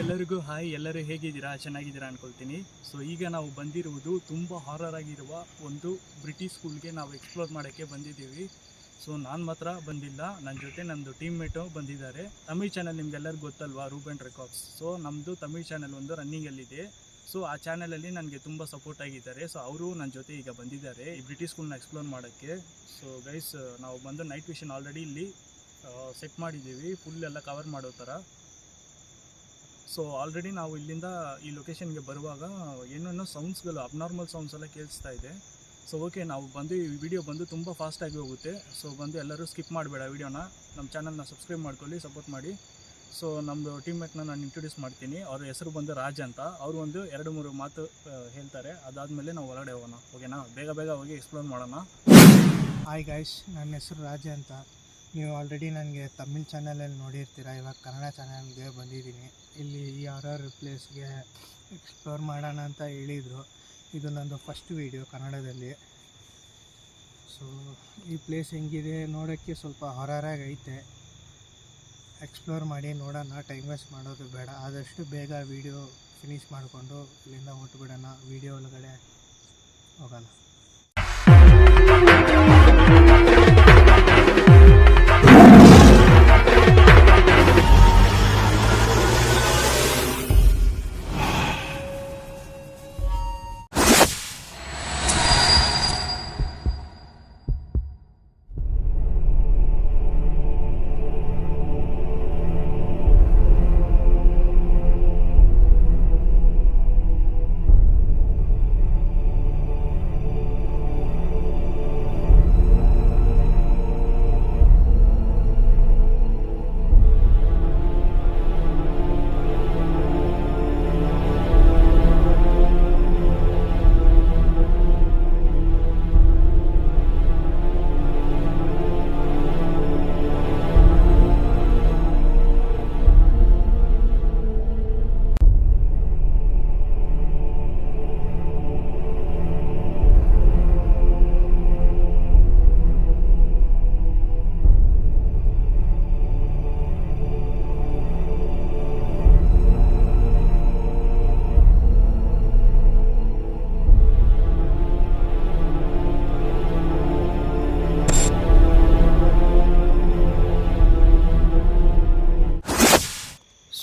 ಎಲ್ಲರಿಗೂ ಹಾಯ್ ಎಲ್ಲರೂ ಹೇಗಿದ್ದೀರಾ? ಚೆನ್ನಾಗಿದ್ದೀರಾ ಅನ್ಕೊಳ್ತೀನಿ. ಸೊ ಈಗ ನಾವು ಬಂದಿರುವುದು ತುಂಬ ಹಾರರ್ ಆಗಿರುವ ಒಂದು ಬ್ರಿಟಿಷ್ ಸ್ಕೂಲ್ಗೆ ನಾವು ಎಕ್ಸ್ಪ್ಲೋರ್ ಮಾಡೋಕ್ಕೆ ಬಂದಿದ್ದೀವಿ. ಸೊ ನಾನು ಮಾತ್ರ ಬಂದಿಲ್ಲ. ನನ್ನ ಜೊತೆ ನಮ್ಮದು ಟೀಮ್ ಮೇಟು ಬಂದಿದ್ದಾರೆ. ತಮಿಳ್ ಚಾನಲ್ ನಿಮ್ಗೆಲ್ಲರಿಗೂ ಗೊತ್ತಲ್ವಾ? ರೂಬೆನ್ ರೆಕಾರ್ಡ್ಸ್ ಸೊ ನಮ್ಮದು ತಮಿಳ್ ಚಾನಲ್ ಒಂದು ರನ್ನಿಂಗಲ್ಲಿದೆ ಸೊ ಆ ಚಾನಲಲ್ಲಿ ನನಗೆ ತುಂಬ ಸಪೋರ್ಟ್ ಆಗಿದ್ದಾರೆ. ಸೊ ಅವರು ನನ್ನ ಜೊತೆ ಈಗ ಬಂದಿದ್ದಾರೆ ಈ ಬ್ರಿಟಿಷ್ ಸ್ಕೂಲ್ನ ಎಕ್ಸ್ಪ್ಲೋರ್ ಮಾಡೋಕ್ಕೆ. ಸೊ ಗೈಸ್ ನಾವು ಬಂದು ನೈಟ್ ವಿಷನ್ ಆಲ್ರೆಡಿ ಇಲ್ಲಿ ಸೆಟ್ ಮಾಡಿದ್ದೀವಿ. ಫುಲ್ ಎಲ್ಲ ಕವರ್ ಮಾಡೋ ಥರ. ಸೊ ಆಲ್ರೆಡಿ ನಾವು ಇಲ್ಲಿಂದ ಈ ಲೊಕೇಶನ್ಗೆ ಬರುವಾಗ ಏನೇನೋ ಸೌಂಡ್ಸ್ಗಳು ಅಬ್ನಾರ್ಮಲ್ ಸೌಂಡ್ಸ್ ಎಲ್ಲ ಕೇಳಿಸ್ತಾ ಇದೆ. ಸೊ ಓಕೆ ನಾವು ಬಂದು ಈ ವಿಡಿಯೋ ಬಂದು ತುಂಬ ಫಾಸ್ಟಾಗಿ ಹೋಗುತ್ತೆ. ಸೊ ಬಂದು ಎಲ್ಲರೂ ಸ್ಕಿಪ್ ಮಾಡಬೇಡ ವಿಡಿಯೋನ ನಮ್ಮ ಚಾನಲ್ನ ಸಬ್ಸ್ಕ್ರೈಬ್ ಮಾಡ್ಕೊಳ್ಳಿ ಸಪೋರ್ಟ್ ಮಾಡಿ. ಸೊ ನಮ್ಮದು ಟೀಮ್ಮೇಟ್ನ ನಾನು ಇಂಟ್ರೊಡ್ಯೂಸ್ ಮಾಡ್ತೀನಿ. ಅವ್ರ ಹೆಸರು ಬಂದು ರಾಜ್ ಅಂತ. ಅವರು ಒಂದು ಎರಡು ಮೂರು ಮಾತು ಹೇಳ್ತಾರೆ. ಅದಾದಮೇಲೆ ನಾವು ಒಳಗಡೆ ಹೋಗೋಣ. ಓಕೆನಾ ಬೇಗ ಬೇಗ ಹೋಗಿ ಎಕ್ಸ್ಪ್ಲೋರ್ ಮಾಡೋಣ. ಹಾಯ್ ಗಾಯ್ಸ್ ನನ್ನ ಹೆಸರು ರಾಜ ಅಂತ. ನೀವು ಆಲ್ರೆಡಿ ನನಗೆ ತಮಿಳ್ ಚಾನಲಲ್ಲಿ ನೋಡಿರ್ತೀರ. ಇವಾಗ ಕನ್ನಡ ಚಾನಲ್ಗೆ ಬಂದಿದ್ದೀನಿ. ಇಲ್ಲಿ ಈ ಆರ್ ಪ್ಲೇಸ್ಗೆ ಎಕ್ಸ್ಪ್ಲೋರ್ ಮಾಡೋಣ ಅಂತ ಹೇಳಿದರು. ಇದು ನಂದು ಫಸ್ಟ್ ವೀಡಿಯೋ ಕನ್ನಡದಲ್ಲಿ. ಸೊ ಈ ಪ್ಲೇಸ್ ಹೆಂಗಿದೆ ನೋಡೋಕ್ಕೆ ಸ್ವಲ್ಪ ಹೊರರಾಗಿ ಐತೆ. ಎಕ್ಸ್ಪ್ಲೋರ್ ಮಾಡಿ ನೋಡೋಣ ಟೈಮ್ ವೇಸ್ಟ್ ಮಾಡೋದು ಬೇಡ. ಆದಷ್ಟು ಬೇಗ ವೀಡಿಯೋ ಫಿನಿಷ್ ಮಾಡಿಕೊಂಡು ಇಲ್ಲಿಂದ ಹೊಟ್ಬಿಡೋಣ ವೀಡಿಯೋ ಒಳಗಡೆ ಹೋಗೋಣ.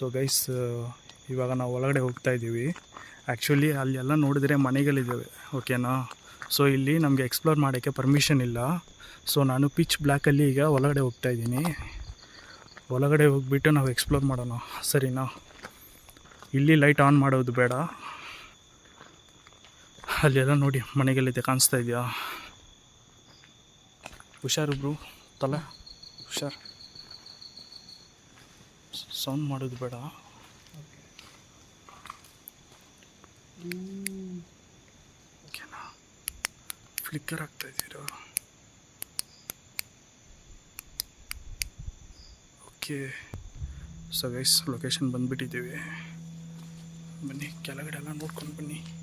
ಸೊ ಗೈಸ್ ಇವಾಗ ನಾವು ಒಳಗಡೆ ಹೋಗ್ತಾ ಇದ್ದೀವಿ. ಆ್ಯಕ್ಚುಲಿ ಅಲ್ಲೆಲ್ಲ ನೋಡಿದರೆ ಮನೆಗಳಿದ್ದಾವೆ ಓಕೆನಾ ಸೊ ಇಲ್ಲಿ ನಮಗೆ ಎಕ್ಸ್ಪ್ಲೋರ್ ಮಾಡೋಕ್ಕೆ ಪರ್ಮಿಷನ್ ಇಲ್ಲ. ಸೊ ನಾನು ಪಿಚ್ ಬ್ಲ್ಯಾಕಲ್ಲಿ ಈಗ ಒಳಗಡೆ ಹೋಗ್ತಾ ಇದ್ದೀನಿ. ಒಳಗಡೆ ಹೋಗ್ಬಿಟ್ಟು ನಾವು ಎಕ್ಸ್ಪ್ಲೋರ್ ಮಾಡೋಣ, ಸರಿನಾ? ಇಲ್ಲಿ ಲೈಟ್ ಆನ್ ಮಾಡೋದು ಬೇಡ. ಅಲ್ಲೆಲ್ಲ ನೋಡಿ ಮನೆಗಳಿದೆ, ಕಾಣಿಸ್ತಾ ಇದೆಯಾ? ಹುಷಾರು ಬ್ರೂ, ತಲೆ? ಹುಷಾರು. ಸೌಂಡ್ ಮಾಡೋದು ಬೇಡ. ಓಕೆನಾ? ಫ್ಲಿಕ್ಕರ್ ಆಗ್ತಾ ಇದ್ದೀರಾ? ಓಕೆ. ಸೊ ಗೈಸ್ ಲೊಕೇಶನ್ ಬಂದುಬಿಟ್ಟಿದ್ದೀವಿ. ಬನ್ನಿ ಕೆಳಗಡೆ ಎಲ್ಲ ನೋಡ್ಕೊಂಡು ಬನ್ನಿ.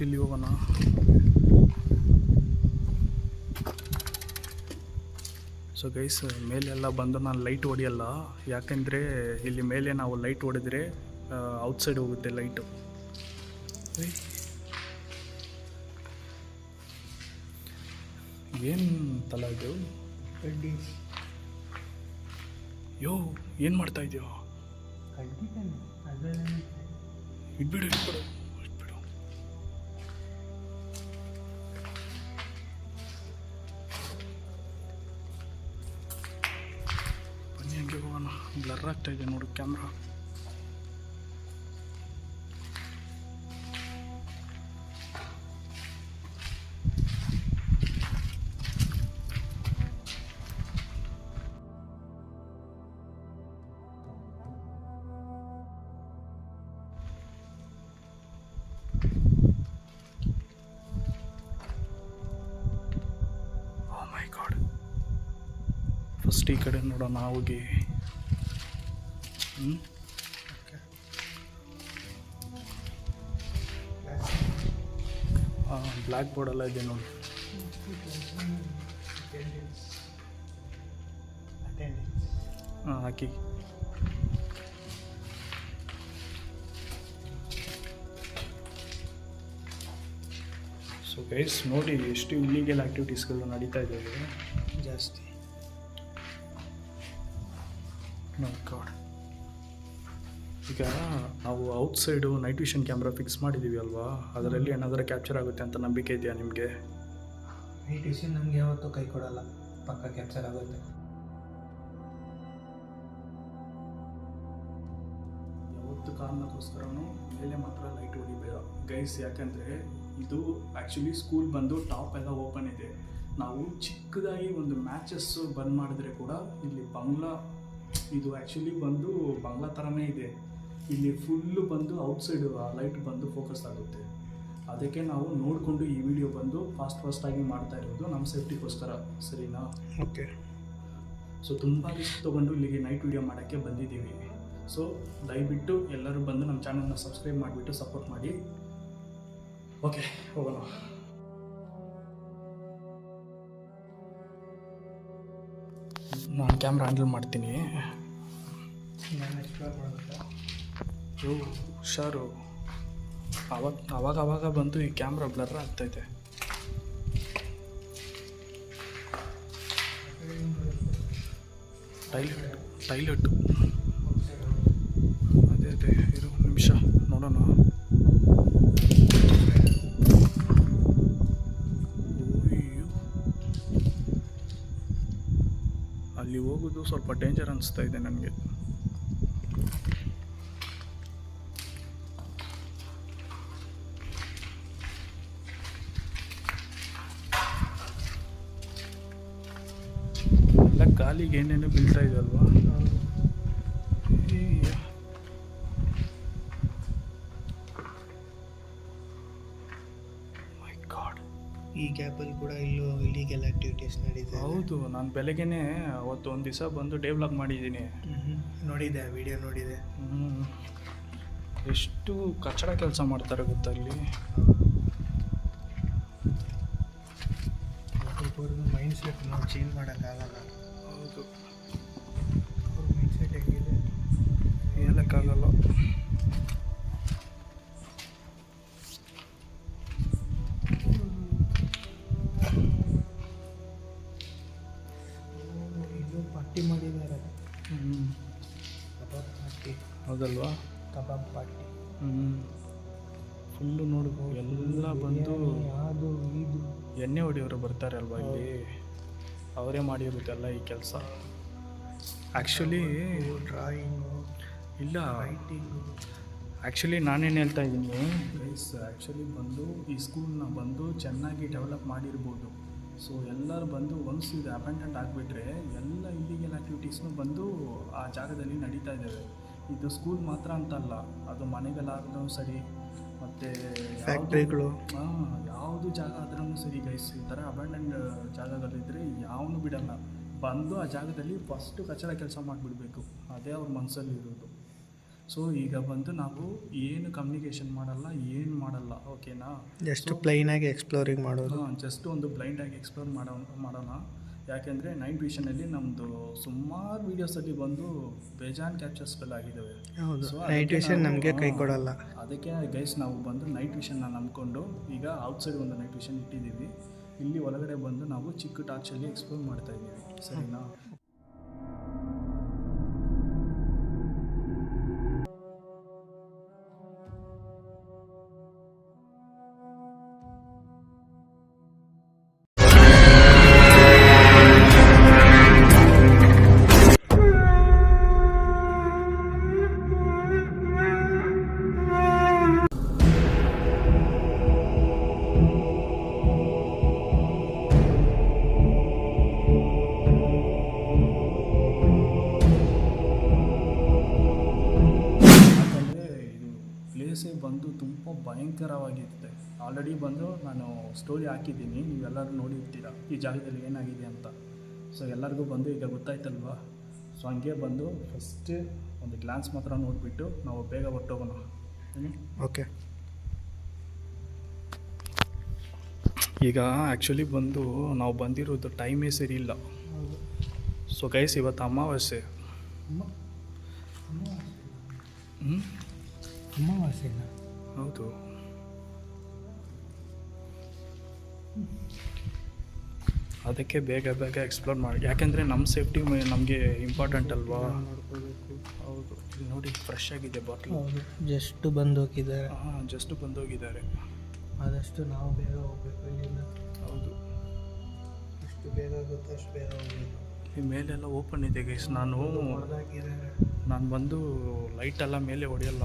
ಫಸ್ಟ್ ಇಲ್ಲಿ ಹೋಗೋಣ. ಸೊ ಗೈಸ್ ಮೇಲೆಲ್ಲ ಬಂದು ನಾನು ಲೈಟ್ ಹೊಡಿಯಲ್ಲ ಯಾಕೆಂದರೆ ಇಲ್ಲಿ ಮೇಲೆ ನಾವು ಲೈಟ್ ಹೊಡೆದ್ರೆ ಔಟ್ಸೈಡ್ ಹೋಗುತ್ತೆ ಲೈಟು ಏನು ತಲ ಇದು? ಯೋ ಏನು ಮಾಡ್ತಾ ಇದೆಯೋ? ಇಟ್ಬಿಡು ಇಟ್ಬಿಡು ಬ್ಲರ್ ಆಗ್ತಾ ಇದೆ ಕ್ಯಾಮ್ರಾ. ಮೈ ಗಾಡ್ ಫಸ್ಟ್ ಈ ಕಡೆ ನೋಡೋಣ ಹೋಗಿ ಬ್ಲ್ಯಾಕ್ ಬೋರ್ಡೆಲ್ಲ ಇದೆ ನೋಡಿ. ಹಾಂ ಹಾಕಿ. ಸೊ ಗೈಸ್ ನೋಡಿ ಎಷ್ಟು ಇಲ್ಲಿಗಲ್ ಆ್ಯಕ್ಟಿವಿಟೀಸ್ಗಳು ನಡೀತಾ ಇದ್ದಾವೆ. ಜಾಸ್ತಿ. ಗಾಡ್ ಈಗ ನಾವು outside night vision camera fix ಮಾಡಿದ್ದೀವಿ ಅಲ್ವಾ? ಅದರಲ್ಲಿ ಏನಾದರೂ ಕ್ಯಾಪ್ಚರ್ ಆಗುತ್ತೆ ಅಂತ ನಂಬಿಕೆ ಇದೆಯಾ ನಿಮಗೆ? ನೈಟ್ ವಿಷನ್ ನಮಗೆ ಯಾವತ್ತೂ ಕೈ ಕೊಡಲ್ಲ. ಪಕ್ಕ ಕ್ಯಾಪ್ಚರ್ ಆಗುತ್ತೆ. ಯಾವತ್ತು ಕಾರಣಕ್ಕೋಸ್ಕರನೂ ಮೇಲೆ ಮಾತ್ರ ಲೈಟ್ ಹೊಡಿಬೇಡ. ಗೈಸ್ ಯಾಕಂದರೆ ಇದು ಆ್ಯಕ್ಚುಲಿ ಸ್ಕೂಲ್ ಬಂದು ಟಾಪ್ ಎಲ್ಲ ಓಪನ್ ಇದೆ. ನಾವು ಚಿಕ್ಕದಾಗಿ ಒಂದು ಮ್ಯಾಚಸ್ಸು ಬಂದ್ ಮಾಡಿದ್ರೆ ಕೂಡ ಇಲ್ಲಿ ಬಂಗ್ಲಾ ಇದು ಆ್ಯಕ್ಚುಲಿ ಬಂದು ಬಂಗ್ಲಾ ಥರನೇ ಇದೆ. ಇಲ್ಲಿ ಫುಲ್ಲು ಬಂದು ಔಟ್ಸೈಡ್ ಲೈಟ್ ಬಂದು ಫೋಕಸ್ ಆಗುತ್ತೆ. ಅದಕ್ಕೆ ನಾವು ನೋಡಿಕೊಂಡು ಈ ವಿಡಿಯೋ ಬಂದು ಫಾಸ್ಟ್ ಫಾಸ್ಟಾಗಿ ಮಾಡ್ತಾ ಇರೋದು ನಮ್ಮ ಸೇಫ್ಟಿಗೋಸ್ಕರ ಸರಿನಾ? ಓಕೆ ಸೊ ತುಂಬ ರಿಸ್ಕ್ ತೊಗೊಂಡು ಇಲ್ಲಿಗೆ ನೈಟ್ ವಿಡಿಯೋ ಮಾಡೋಕ್ಕೆ ಬಂದಿದ್ದೀವಿ. ಸೊ ದಯವಿಟ್ಟು ಎಲ್ಲರೂ ಬಂದು ನಮ್ಮ ಚಾನಲ್ನ ಸಬ್ಸ್ಕ್ರೈಬ್ ಮಾಡಿಬಿಟ್ಟು ಸಪೋರ್ಟ್ ಮಾಡಿ. ಓಕೆ ಹೋಗೋಣ. ನಾನು ಕ್ಯಾಮ್ರಾ ಹ್ಯಾಂಡಲ್ ಮಾಡ್ತೀನಿ. ನಾನು ಎಕ್ಸ್ಪ್ಲೋರ್ ಮಾಡುತ್ತಾ ಯೋ ಹುಷಾರು. ಅವಾಗ ಅವಾಗ ಅವಾಗ ಬಂದು ಈ ಕ್ಯಾಮ್ರಾ ಬ್ಲರ್ ಆಗ್ತೈತೆ. ಟೈಲೆಟ್ ಟೈಲೆಟ್ಟು ಅದೇ ಅದೇ, ಇರು, ನಿಮಿಷ. ನೋಡೋಣ. ಅಲ್ಲಿ ಹೋಗೋದು ಸ್ವಲ್ಪ ಡೇಂಜರ್ ಅನಿಸ್ತಾ ಇದೆ ನನಗೆ. ಗಾಲಿಗೆ ಏನೇನು ಬೀಳ್ತಾ ಇದೆ ಅಲ್ವಾ ಅಯ್ಯ. My God. ಈ ಗ್ಯಾಪಲ್ಲಿ ಕೂಡ ಇಲ್ಲೂ ಇಲ್ಲಿಗೆಲ್ಲ ಆಕ್ಟಿವಿಟೀಸ್ ನಡೀತಾ ಹೌದು ನಾನು ಬೆಳಗ್ಗೆನೆ ಅವತ್ತು ಒಂದು ದಿವಸ ಬಂದು ಡೇ ವ್ಲಾಗ್ ಮಾಡಿದ್ದೀನಿ. ನೋಡಿದೆ ವಿಡಿಯೋ ನೋಡಿದೆ ಹ್ಮ್. ಎಷ್ಟು ಕಚ್ಚಡ ಕೆಲಸ ಮಾಡ್ತಾರೆ ಗೊತ್ತಾ ಇಲ್ಲಿ ಒಬ್ಬೊಬ್ಬರದ್ದು ಮೈಂಡ್ ಸೆಟ್ ನಾವು ಚೇಂಜ್ ಮಾಡೋಕ್ಕಾಗಲ್ಲ ಹೌದು. ಮೈಂಡ್ ಸೆಟ್ ಹೇಗಿದೆ? ಹೇಳಕ್ಕಾಗಲ್ಲ. ಇದು ಪಟ್ಟಿ ಮಾಡಿದ್ದಾರೆ. ಹ್ಮ್. ಕಬಾಬ್ ಪಟ್ಟಿ ಹೌದಲ್ವಾ? ಕಬಾಬ್ ಪಾರ್ಟಿ. ಹ್ಞೂ ಫುಲ್ಲು ನೋಡ್ಬೋದು ಎಲ್ಲ ಬಂದು ಅದು ಇದು ಎಣ್ಣೆ ಹೊಡೆಯವರು ಬರ್ತಾರೆ ಅಲ್ವಾ ಇಲ್ಲಿ? ಅವರೇ ಮಾಡಿರುತ್ತೆಲ್ಲ ಈ ಕೆಲಸ. ಆ್ಯಕ್ಚುಲಿ ಡ್ರಾಯಿಂಗು ಇಲ್ಲ. ರೈಟಿಂಗು ಆ್ಯಕ್ಚುಲಿ ನಾನೇನು ಹೇಳ್ತಾ ಇದ್ದೀನಿ ಪ್ಲೀಸ್ ಆ್ಯಕ್ಚುಲಿ ಬಂದು ಈ ಸ್ಕೂಲ್ನ ಬಂದು ಚೆನ್ನಾಗಿ ಡೆವಲಪ್ ಮಾಡಿರ್ಬೋದು. ಸೊ ಎಲ್ಲರೂ ಬಂದು ಒನ್ಸ್ ಇದು ಅಪೆಂಡೆಂಟ್ ಆಗಿಬಿಟ್ರೆ ಎಲ್ಲ ಇಲ್ಲಿಗೆಲ್ಲ ಆ್ಯಕ್ಟಿವಿಟೀಸ್ನು ಬಂದು ಆ ಜಾಗದಲ್ಲಿ ನಡೀತಾ ಇದ್ದಾವೆ ಇದು ಸ್ಕೂಲ್ ಮಾತ್ರ ಅಂತಲ್ಲ ಅದು ಮನೆಗಳಾದ್ರೂ ಸರಿ ಮತ್ತು ಫ್ಯಾಕ್ಟ್ರಿಗಳು ಯಾವುದು ಜಾಗ ಆದ್ರೂ ಸರಿ ಗೈಸ್ ಈ ಥರ ಅಬಂಡೆಂಟ್ ಜಾಗಗಳಿದ್ದರೆ ಯಾವನು ಬಿಡಲ್ಲ. ಬಂದು ಆ ಜಾಗದಲ್ಲಿ ಫಸ್ಟು ಕಚಡ ಕೆಲಸ ಮಾಡಿಬಿಡ್ಬೇಕು. ಅದೇ ಅವ್ರ ಮನಸ್ಸಲ್ಲಿ ಇರೋದು. ಸೊ ಈಗ ಬಂದು ನಾವು ಏನು ಕಮ್ಯುನಿಕೇಷನ್ ಮಾಡಲ್ಲ ಏನು ಮಾಡಲ್ಲ ಓಕೆನಾ ಎಷ್ಟು ಪ್ಲೈನಾಗಿ ಎಕ್ಸ್ಪ್ಲೋರಿಂಗ್ ಮಾಡೋದು. ಜಸ್ಟ್ ಒಂದು ಬ್ಲೈಂಡಾಗಿ ಎಕ್ಸ್ಪ್ಲೋರ್ ಮಾಡೋ ಮಾಡೋಣ. ಯಾಕೆಂದರೆ ನೈಟ್ ವಿಷನಲ್ಲಿ ನಮ್ಮದು ಸುಮಾರು ವೀಡಿಯೋಸಲ್ಲಿ ಬಂದು ಬೇಜಾನ್ ಕ್ಯಾಪ್ಚರ್ಸ್ಗಳಾಗಿದ್ದಾವೆ ಹೌದು. ನೈಟ್ ವಿಷನ್ ನಮಗೆ ಕೈ ಕೊಡಲ್ಲ. ಅದಕ್ಕೆ ಗೈಸ್ ನಾವು ಬಂದು ನೈಟ್ ವಿಷನ್ನ ನಂಬಿಕೊಂಡು ಈಗ ಔಟ್ಸೈಡ್ ಒಂದು ನೈಟ್ ವಿಷನ್ ಇಟ್ಟಿದ್ದೀವಿ. ಇಲ್ಲಿ ಒಳಗಡೆ ಬಂದು ನಾವು ಚಿಕ್ಕ ಟಾರ್ಚಲ್ಲಿ ಎಕ್ಸ್ಪ್ಲೋರ್ ಮಾಡ್ತಾ ಇದ್ದೀವಿ. ಸರಿನಾ? ಪ್ಲೇಸೇ ಬಂದು ತುಂಬ ಭಯಂಕರವಾಗಿರುತ್ತೆ ಆಲ್ರೆಡಿ ಬಂದು ನಾನು ಸ್ಟೋರಿ ಹಾಕಿದ್ದೀನಿ ನೀವೆಲ್ಲರೂ ನೋಡಿರ್ತೀರ ಈ ಜಾಗದಲ್ಲಿ ಏನಾಗಿದೆ ಅಂತ. ಸೊ ಎಲ್ಲರಿಗೂ ಬಂದು ಈಗ ಗೊತ್ತಾಯ್ತಲ್ವಾ? ಸೊ ಹಂಗೆ ಬಂದು ಫಸ್ಟ್ ಒಂದು ಗ್ಲಾನ್ಸ್ ಮಾತ್ರ ನೋಡಿಬಿಟ್ಟು ನಾವು ಬೇಗ ಹೊಟ್ಟೋಗೋಣ ಓಕೆ ಈಗ ಆ್ಯಕ್ಚುಲಿ ಬಂದು ನಾವು ಬಂದಿರೋದು ಟೈಮೇ ಸರಿ ಇಲ್ಲ. ಸೊ ಗೈಸ್ ಇವತ್ತು ಅಮಾವಾಸ್ಯೆ. ಹ್ಞೂ ಅಮಾವಾಸ್ಯೆನಾ? ಹೌದು. ಅದಕ್ಕೆ ಬೇಗ ಬೇಗ ಎಕ್ಸ್ಪ್ಲೋರ್ ಮಾಡಿ ಯಾಕೆಂದರೆ ನಮ್ಮ ಸೇಫ್ಟಿ ನಮಗೆ ಇಂಪಾರ್ಟೆಂಟ್ ಅಲ್ವಾ? ನೋಡ್ಕೋಬೇಕು ಹೌದು. ಇಲ್ಲಿ ನೋಡಿ ಫ್ರೆಶ್ ಆಗಿದೆ ಬಾಟ್ಲು ಹೌದು. ಜಸ್ಟ್ ಬಂದು ಹೋಗಿದ್ದಾರೆ ಹಾಂ ಜಸ್ಟ್ ಬಂದೋಗಿದ್ದಾರೆ. ಆದಷ್ಟು ನಾವು ಬೇಗ ಹೋಗ್ಬೇಕು ಇಲ್ಲಿಂದ. ಹೌದು. ಎಷ್ಟು ಬೇಗ ಆಗುತ್ತೆ ಅಷ್ಟು ಬೇಗ ಹೋಗ್ಬೇಕು ಈ ಮೇಲೆಲ್ಲ ಓಪನ್ ಇದೆ ಗೈಸ್ ನಾನು ನಾನು ಬಂದು ಲೈಟ್ ಎಲ್ಲ ಮೇಲೆ ಹೊಡೆಯಲ್ಲ.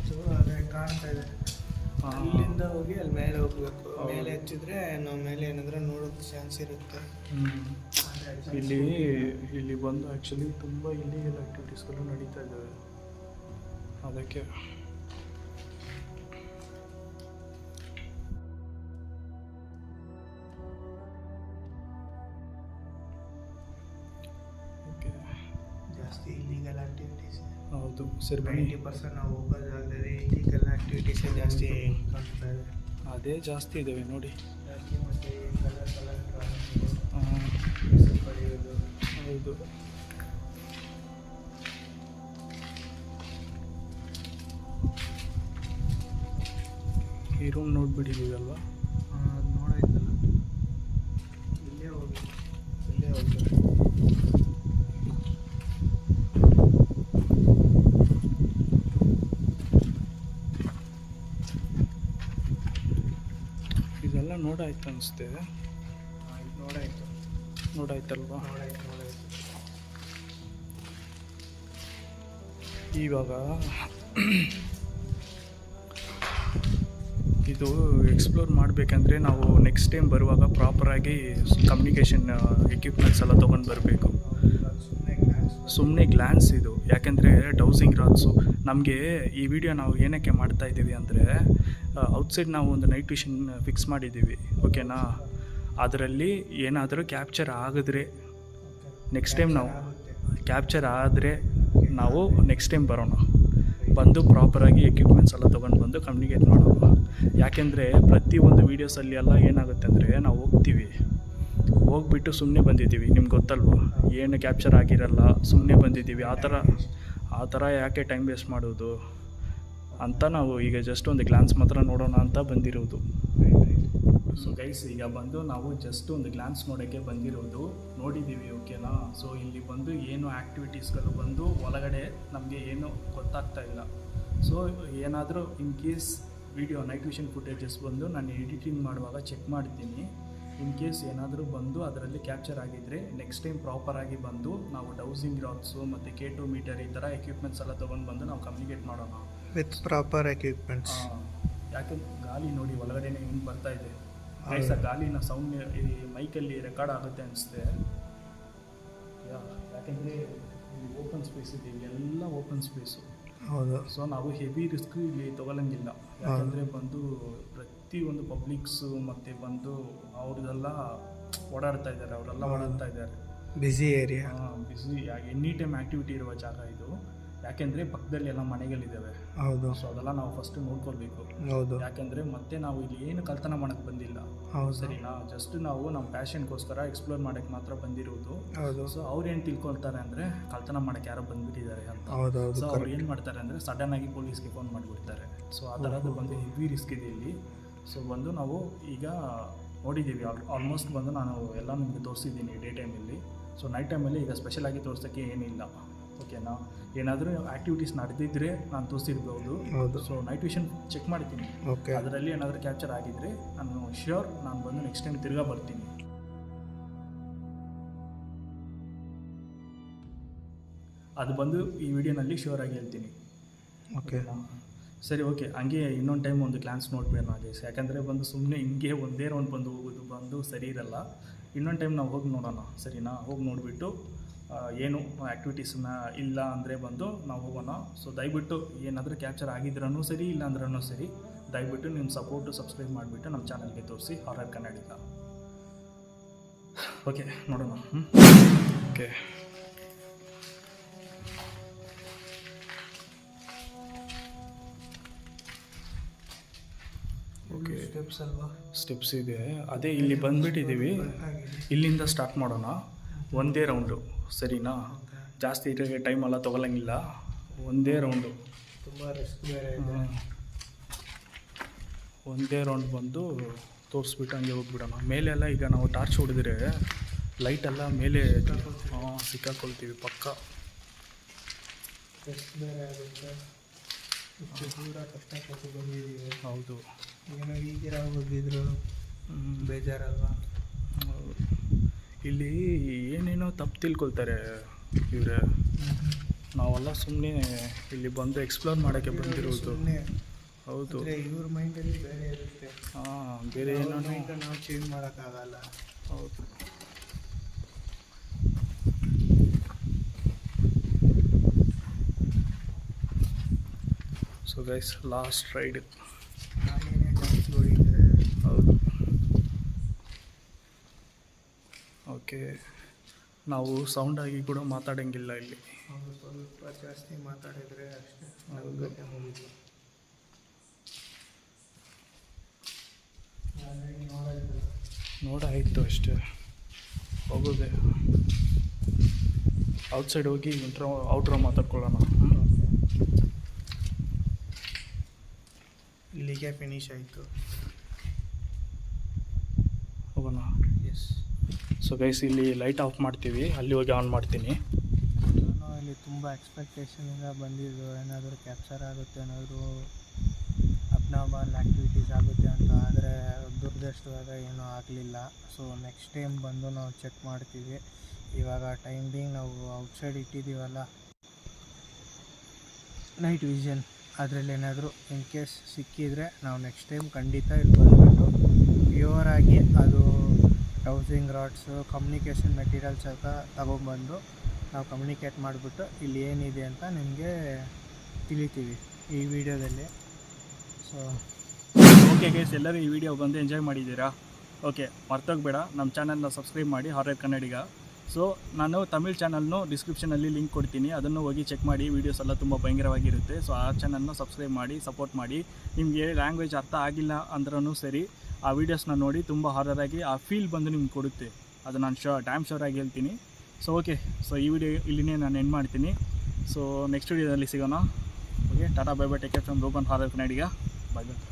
ಕಾಣ್ತಾ ಇದೆ. ಅಲ್ಲಿಂದ ಹೋಗಿ ಅಲ್ಲಿ ಮೇಲೆ ಹೋಗ್ಬೇಕು. ಮೇಲೆ ಹಚ್ಚಿದ್ರೆ ನಾವು ಮೇಲೆ ಏನಂದ್ರೆ ನೋಡೋಕೆ ಚಾನ್ಸ್ ಇರುತ್ತೆ. ಇಲ್ಲಿ ಇಲ್ಲಿ ಬಂದು ಆ್ಯಕ್ಚುಲಿ ತುಂಬ ಇಲ್ಲಿಗಲ್ ಆ್ಯಕ್ಟಿವಿಟೀಸ್ಗಳು ನಡೀತಾ ಇದ್ದಾವೆ ಅದಕ್ಕೆ. ಜಾಸ್ತಿ ಇಲ್ಲಿಗಲ್ ಆಕ್ಟಿವಿಟೀಸ್ ಹೌದು. ಸರಿ ನೈಂಟಿ ಪರ್ಸೆಂಟ್ ನಾವು ಹೋಗೋ ಜಾಗದಲ್ಲಿ ಆಕ್ಟಿವಿಟೀಸ್ ಜಾಸ್ತಿ ಕಾಣ್ತಾ ಇದೆ? ಅದೇ ಜಾಸ್ತಿ ಇದ್ದಾವೆ ನೋಡಿ. ಜಾಸ್ತಿ ಮತ್ತೆ ಕಲರ್ ಕಲರ್ ಆ, ಪಡೆಯೋದು. ಹೌದು. ಈ ರೂಮ್ ನೋಡ್ಬಿಟ್ಟಿದ್ದೀವಲ್ವಾ ಅದು ನೋಡಾಯ್ತಲ್ಲ ಇಲ್ಲೇ ಹೋಗಿ ಇಲ್ಲೇ ಹೋಗ್ಬೇಕು ಇದೆಲ್ಲ ನೋಡಾಯ್ತು ಅನಿಸುತ್ತೆ ನೋಡಾಯ್ತು. ನೋಡಾಯ್ತಲ್ವಾ? ನೋಡಾಯ್ತು ನೋಡಾಯ್ತು. ಇವಾಗ ಇದು ಎಕ್ಸ್ಪ್ಲೋರ್ ಮಾಡಬೇಕಂದ್ರೆ ನಾವು ನೆಕ್ಸ್ಟ್ ಟೈಮ್ ಬರುವಾಗ ಪ್ರಾಪರಾಗಿ ಕಮ್ಯುನಿಕೇಷನ್ ಎಕ್ವಿಪ್ಮೆಂಟ್ಸ್ ಎಲ್ಲ ತೊಗೊಂಡು ಬರಬೇಕು. ಸುಮ್ಮನೆ ಗ್ಲ್ಯಾನ್ಸ್ ಇದು. ಯಾಕೆಂದರೆ ಡೌಸಿಂಗ್ ರಾಡ್ಸು ನಮಗೆ ಈ ವಿಡಿಯೋ ನಾವು ಏನಕ್ಕೆ ಮಾಡ್ತಾ ಇದ್ದೀವಿ ಅಂದರೆ ಔಟ್ಸೈಡ್ ನಾವು ಒಂದು ನೈಟ್ ವಿಷನ್ ಫಿಕ್ಸ್ ಮಾಡಿದ್ದೀವಿ. ಓಕೆನಾ ಅದರಲ್ಲಿ ಏನಾದರೂ ಕ್ಯಾಪ್ಚರ್ ಆಗಿದ್ರೆ ನೆಕ್ಸ್ಟ್ ಟೈಮ್ ನಾವು ಕ್ಯಾಪ್ಚರ್ ಆದರೆ ನಾವು ನೆಕ್ಸ್ಟ್ ಟೈಮ್ ಬರೋಣ. ಬಂದು ಪ್ರಾಪರಾಗಿ ಎಕ್ವಿಪ್ಮೆಂಟ್ಸ್ ಎಲ್ಲ ತೊಗೊಂಡು ಬಂದು ಕಮ್ಯುನಿಕೇಟ್ ಮಾಡೋಣ. ಯಾಕೆಂದರೆ ಪ್ರತಿಯೊಂದು ವೀಡಿಯೋಸಲ್ಲಿ ಎಲ್ಲ ಏನಾಗುತ್ತೆ ಅಂದರೆ ನಾವು ಹೋಗ್ತೀವಿ. ಹೋಗ್ಬಿಟ್ಟು ಸುಮ್ಮನೆ ಬಂದಿದ್ದೀವಿ. ನಿಮ್ಗೆ ಗೊತ್ತಲ್ವ? ಏನು ಕ್ಯಾಪ್ಚರ್ ಆಗಿರಲ್ಲ. ಸುಮ್ಮನೆ ಬಂದಿದ್ದೀವಿ. ಆ ಥರ ಆ ಥರ ಯಾಕೆ ಟೈಮ್ ವೇಸ್ಟ್ ಮಾಡೋದು? ಅಂತ ನಾವು ಈಗ ಜಸ್ಟ್ ಒಂದು ಗ್ಲಾನ್ಸ್ ಮಾತ್ರ ನೋಡೋಣ ಅಂತ ಬಂದಿರೋದು. ಸೊ ಗೈಸ್ ಈಗ ಬಂದು ನಾವು ಜಸ್ಟ್ ಒಂದು ಗ್ಲಾನ್ಸ್ ನೋಡೋಕ್ಕೆ ಬಂದಿರೋದು. ನೋಡಿದ್ದೀವಿ ಓಕೆನಾ ಸೊ ಇಲ್ಲಿ ಬಂದು ಏನು ಆ್ಯಕ್ಟಿವಿಟೀಸ್ಗಳು ಬಂದು ಒಳಗಡೆ ನಮಗೆ ಏನು ಗೊತ್ತಾಗ್ತಾ ಇಲ್ಲ. ಸೊ ಏನಾದರೂ in case video night vision footages ಬಂದು ನಾನು ಎಡಿಟಿಂಗ್ ಮಾಡುವಾಗ ಚೆಕ್ ಮಾಡ್ತೀನಿ. ಇನ್ ಕೇಸ್ ಏನಾದರೂ ಬಂದು ಅದರಲ್ಲಿ ಕ್ಯಾಪ್ಚರ್ ಆಗಿದ್ದರೆ ನೆಕ್ಸ್ಟ್ ಟೈಮ್ ಪ್ರಾಪರಾಗಿ ಬಂದು ನಾವು ಡೌಸಿಂಗ್ ರಾಕ್ಸು ಮತ್ತು ಕೆ ಟು ಮೀಟರ್ ಈ ಥರ ಎಕ್ವಿಪ್ಮೆಂಟ್ಸ್ ಎಲ್ಲ ತೊಗೊಂಡು ಬಂದು ನಾವು ಕಮ್ಯುನಿಕೇಟ್ ಮಾಡೋಣ. ವಿತ್ ಪ್ರಾಪರ್ ಎಕ್ವಿಪ್ಮೆಂಟ್ಸ್ ಯಾಕೆ ಗಾಲಿ ನೋಡಿ ಒಳಗಡೆನೆ ಹಿಂಗೆ ಬರ್ತಾ ಇದೆ. ಸರ್ ಆ ಗಾಲಿನ ಸೌಂಡ್ ಈ ಮೈಕಲ್ಲಿ ರೆಕಾರ್ಡ್ ಆಗುತ್ತೆ ಅನಿಸುತ್ತೆ. ಯಾಕೆಂದರೆ ಓಪನ್ ಸ್ಪೇಸ್ ಇದೆ ಎಲ್ಲ ಓಪನ್ ಸ್ಪೇಸು ಹೌದು. ಸೊ ನಾವು ಹೆವಿ ರಿಸ್ಕ್ ಇಲ್ಲಿ ತೊಗೊಳಂಗಿಲ್ಲ. ಯಾಕಂದರೆ ಬಂದು ಪ್ರತಿಯೊಂದು ಪಬ್ಲಿಕ್ಸು ಮತ್ತು ಬಂದು ಅವ್ರದ್ದೆಲ್ಲ ಓಡಾಡ್ತಾ ಇದ್ದಾರೆ ಅವರೆಲ್ಲ ಓಡಾಡ್ತಾ ಇದ್ದಾರೆ. Busy area busy any time activity ಇರುವ ಜಾಗ ಇದು. ಯಾಕೆಂದರೆ ಪಕ್ಕದಲ್ಲಿ ಎಲ್ಲ ಮನೆಗಳಿದ್ದಾವೆ. ಹೌದು. ಸೊ ಅದೆಲ್ಲ ನಾವು ಫಸ್ಟ್ ನೋಡ್ಕೊಳ್ಬೇಕು. ಹೌದು. ಯಾಕೆಂದರೆ ಮತ್ತೆ ನಾವು ಇಲ್ಲಿ ಏನು ಕಲ್ತನ ಮಾಡೋಕ್ಕೆ ಬಂದಿಲ್ಲ. ಹೌದು. ಸರಿನಾ? ಜಸ್ಟ್ ನಾವು ನಮ್ಮ ಪ್ಯಾಷನ್ಗೋಸ್ಕರ ಎಕ್ಸ್ಪ್ಲೋರ್ ಮಾಡೋಕ್ಕೆ ಮಾತ್ರ ಬಂದಿರೋದು. ಹೌದು. ಸೊ ಅವ್ರು ಏನು ತಿಳ್ಕೊಳ್ತಾರೆ ಅಂದರೆ ಕಲ್ತನ ಮಾಡೋಕ್ಕೆ ಯಾರೋ ಬಂದ್ಬಿಟ್ಟಿದ್ದಾರೆ ಅಂತ. ಹೌದು ಸೊ ಅವ್ರು ಏನು ಮಾಡ್ತಾರೆ ಅಂದರೆ ಸಡನ್ ಆಗಿ ಪೊಲೀಸ್ಗೆ ಫೋನ್ ಮಾಡಿಬಿಡ್ತಾರೆ. ಸೊ ಆ ಥರದ್ದು ಬಂದು ಹೆವಿ ರಿಸ್ಕ್ ಇದೆ ಇಲ್ಲಿ. ಸೊ ಬಂದು ನಾವು ಈಗ ನೋಡಿದ್ದೀವಿ ಆಲ್ಮೋಸ್ಟ್ ಬಂದು ನಾನು ಎಲ್ಲ ನಿಮಗೆ ತೋರಿಸಿದ್ದೀನಿ ಡೇ ಟೈಮಲ್ಲಿ ಸೊ ನೈಟ್ ಟೈಮಲ್ಲಿ ಈಗ ಸ್ಪೆಷಲ್ ಆಗಿ ತೋರಿಸೋಕ್ಕೆ ಏನಿಲ್ಲ. ಓಕೆನಾ ಏನಾದರೂ ಆ್ಯಕ್ಟಿವಿಟೀಸ್ ನಡೆದಿದ್ದರೆ ನಾನು ತೋರಿಸಿರ್ಬೋದು. ಸೊ ನೈಟ್ ವಿಷನ್ ಚೆಕ್ ಮಾಡ್ತೀನಿ. ಓಕೆ ಅದರಲ್ಲಿ ಏನಾದರೂ ಕ್ಯಾಪ್ಚರ್ ಆಗಿದ್ದರೆ ನಾನು ಶ್ಯೂರ್ ನಾನು ಬಂದು ನೆಕ್ಸ್ಟ್ ಟೈಮ್ ತಿರ್ಗಾ ಬರ್ತೀನಿ. ಅದು ಬಂದು ಈ ವಿಡಿಯೋನಲ್ಲಿ ಶ್ಯೂರ್ ಆಗಿ ಹೇಳ್ತೀನಿ. ಓಕೆ ಸರಿ, ಓಕೆ. ಹಂಗೆ ಇನ್ನೊಂದು ಟೈಮ್ ಒಂದು ಕ್ಲಾನ್ಸ್ ನಾವು ಜೈಸ್ ಯಾಕಂದರೆ ಬಂದು ಸುಮ್ಮನೆ ಹಿಂಗೆ ಒಂದೇ ರೌಂಡ್ ಬಂದು ಹೋಗೋದು ಬಂದು ಸರಿ ಇರಲ್ಲ. ಇನ್ನೊಂದು ಟೈಮ್ ನಾವು ಹೋಗಿ ನೋಡೋಣ, ಸರಿನಾ? ಹೋಗಿ ನೋಡಿಬಿಟ್ಟು ಏನು ಆ್ಯಕ್ಟಿವಿಟೀಸನ್ನ ಇಲ್ಲ ಅಂದರೆ ಬಂದು ನಾವು ಹೋಗೋಣ. ಸೊ ದಯವಿಟ್ಟು ಏನಾದರೂ ಕ್ಯಾಪ್ಚರ್ ಆಗಿದ್ರೂ ಸರಿ ಇಲ್ಲ ಅಂದ್ರೂ ಸರಿ, ದಯವಿಟ್ಟು ನಿಮ್ಮ ಸಪೋರ್ಟು ಸಬ್ಸ್ಕ್ರೈಬ್ ಮಾಡಿಬಿಟ್ಟು ನಮ್ಮ ಚಾನಲ್ಗೆ ತೋರಿಸಿ ಹಾರರ್ ಕನ್ನಡಿಗ. ಓಕೆ, ನೋಡೋಣ. ಓಕೆ. ಸ್ಟೆಪ್ಸ್ ಅಲ್ವಾ? ಸ್ಟೆಪ್ಸ್ ಇದೆ. ಅದೇ ಇಲ್ಲಿ ಬಂದುಬಿಟ್ಟಿದ್ದೀವಿ. ಇಲ್ಲಿಂದ ಸ್ಟಾರ್ಟ್ ಮಾಡೋಣ. ಒಂದೇ ರೌಂಡು ಸರಿನಾ? ಜಾಸ್ತಿ ಇದ್ರೆ ಟೈಮ್ ಎಲ್ಲ ತೊಗೊಳಂಗಿಲ್ಲ. ಒಂದೇ ರೌಂಡು ತುಂಬ ರಿಸ್ಕ್ ಬೇರೆ ಇದೆ. ಒಂದೇ ರೌಂಡ್ ಬಂದು ತೋರಿಸ್ಬಿಟ್ಟು ಹಂಗೆ ಹೋಗ್ಬಿಡೋಣ. ಮೇಲೆಲ್ಲ ಈಗ ನಾವು ಟಾರ್ಚ್ ಹೊಡೆದ್ರೆ ಲೈಟೆಲ್ಲ ಮೇಲೆ ಹಾಂ ಸಿಕ್ಕಾಕೊಳ್ತೀವಿ ಪಕ್ಕ. ಬೇರೆ ಆಗುತ್ತೆ. ಹೌದು. ಏನೋ ಈಗಿರ ಹೋಗಿದ್ರು ಬೇಜಾರಲ್ವ? ಬೇಜಾರಲ್ವಾ ಇಲ್ಲಿ ಏನೇನೋ ತಪ್ಪು ತಿಳ್ಕೊಳ್ತಾರೆ ಇವರೇ. ನಾವೆಲ್ಲ ಸುಮ್ಮನೆ ಇಲ್ಲಿ ಬಂದು ಎಕ್ಸ್ಪ್ಲೋರ್ ಮಾಡೋಕ್ಕೆ ಬಂದಿರೋದು. ಹೌದು. ಇವ್ರ ಮೈಂಡಲ್ಲಿ ಬೇರೆ ಇರುತ್ತೆ. ಹಾಂ ಬೇರೆ ಏನೋ ನಾವು ಚೇಂಜ್ ಮಾಡೋಕ್ಕಾಗಲ್ಲ. ಹೌದು. ಸೊ ಗೈಸ್ ಲಾಸ್ಟ್ ರೈಡ್ ನಾನೇನೇ ಜಾಸ್ತಿ ಹೊಡಿತಾರೆ ಹೌದು ಓಕೆ ನಾವು ಸೌಂಡಾಗಿ ಕೂಡ ಮಾತಾಡೋಂಗಿಲ್ಲ ಇಲ್ಲಿ. ಸ್ವಲ್ಪ ಜಾಸ್ತಿ ಮಾತಾಡಿದರೆ ಅಷ್ಟೇ ನೋಡಾಯಿತು ಅಷ್ಟೇ. ಹೋಗೋದೆ. ಔಟ್ಸೈಡ್ ಹೋಗಿ ಇಂಟ್ರ ಔಟ್ರ ಮಾತಾಡ್ಕೊಳ್ಳೋಣ? ಇಲ್ಲಿಗೆ ಫಿನಿಶ್ ಆಯಿತು. ಹೋಗೋಣ. ಎಸ್ ಸೊ ಗೈಸ್ ಇಲ್ಲಿ ಲೈಟ್ ಆಫ್ ಮಾಡ್ತೀವಿ. ಅಲ್ಲಿ ಹೋಗಿ ಆನ್ ಮಾಡ್ತೀನಿ. ಇಲ್ಲಿ ತುಂಬ ಎಕ್ಸ್ಪೆಕ್ಟೇಷನಿಂದ ಬಂದಿದ್ದು, ಏನಾದರೂ ಕ್ಯಾಪ್ಚರ್ ಆಗುತ್ತೆ, ಏನಾದರೂ ಅಬ್ನಾರ್ಮಲ್ ಆ್ಯಕ್ಟಿವಿಟೀಸ್ ಆಗುತ್ತೆ ಅಂತ. ಆದರೆ ದುರ್ದೃಷ್ಟವಾದ ಏನೂ ಆಗಲಿಲ್ಲ. ಸೊ ನೆಕ್ಸ್ಟ್ ಟೈಮ್ ಬಂದು ನಾವು ಚೆಕ್ ಮಾಡ್ತೀವಿ. ಇವಾಗ ಟೈಮ್ ಬಿಂಗ್ ನಾವು ಔಟ್ಸೈಡ್ ಇಟ್ಟಿದ್ದೀವಲ್ಲ ನೈಟ್ ವಿಷನ್ ಅದರಲ್ಲಿ ಏನಾದರೂ ಇನ್ ಕೇಸ್ ಸಿಕ್ಕಿದರೆ ನಾವು ನೆಕ್ಸ್ಟ್ ಟೈಮ್ ಖಂಡಿತ ಇಲ್ಲಿ ಬಂದುಬಿಟ್ಟು ಆಗಿ ಅದು ಹೌಸಿಂಗ್ ರಾಡ್ಸು ಕಮ್ಯುನಿಕೇಷನ್ ಮೆಟೀರಿಯಲ್ಸ್ ಅಂತ ತಗೊಂಬಂದು ನಾವು ಕಮ್ಯುನಿಕೇಟ್ ಮಾಡಿಬಿಟ್ಟು ಇಲ್ಲಿ ಏನಿದೆ ಅಂತ ನಿಮಗೆ ತಿಳಿತೀವಿ ಈ ವಿಡಿಯೋದಲ್ಲಿ. ಸೊ ಓಕೆ ಗೇಸ್ ಎಲ್ಲರೂ ಈ ವಿಡಿಯೋ ಬಂದು ಎಂಜಾಯ್ ಮಾಡಿದ್ದೀರಾ? ಓಕೆ ಮರ್ತೋಗ್ಬೇಡ. ನಮ್ಮ ಚಾನಲ್ನ ಸಬ್ಸ್ಕ್ರೈಬ್ ಮಾಡಿ ಹಾರರ್ ಕನ್ನಡಿಗ ಸೊ ನಾನು ತಮಿಳ್ ಚಾನಲ್ನು ಡಿಸ್ಕ್ರಿಪ್ಷನಲ್ಲಿ ಲಿಂಕ್ ಕೊಡ್ತೀನಿ. ಅದನ್ನು ಹೋಗಿ ಚೆಕ್ ಮಾಡಿ. ವೀಡಿಯೋಸ್ ಎಲ್ಲ ತುಂಬ ಭಯಂಕರವಾಗಿರುತ್ತೆ. ಸೊ ಆ ಚಾನಲ್ನ ಸಬ್ಸ್ಕ್ರೈಬ್ ಮಾಡಿ ಸಪೋರ್ಟ್ ಮಾಡಿ. ನಿಮಗೆ ಲ್ಯಾಂಗ್ವೇಜ್ ಅರ್ಥ ಆಗಿಲ್ಲ ಅಂದ್ರೂ ಸರಿ. ಆ ವೀಡಿಯೋಸ್ನ ನೋಡಿ ತುಂಬ ಹಾರರಾಗಿ ಆ ಫೀಲ್ ಬಂದು ನಿಮ್ಗೆ ಕೊಡುತ್ತೆ. ಅದು ನಾನು ಶೋ ಟೈಮ್ ಶೋರ್ ಆಗಿ ಹೇಳ್ತೀನಿ. ಸೊ ಓಕೆ ಸೊ ಈ ವಿಡಿಯೋ ಇಲ್ಲಿನೇ ನಾನು ಎಂಡ್ ಮಾಡ್ತೀನಿ. ಸೊ ನೆಕ್ಸ್ಟ್ ವಿಡಿಯೋದಲ್ಲಿ ಸಿಗೋಣ. Okay tata bye bye take care from Rupan horror Kannadiga bye bye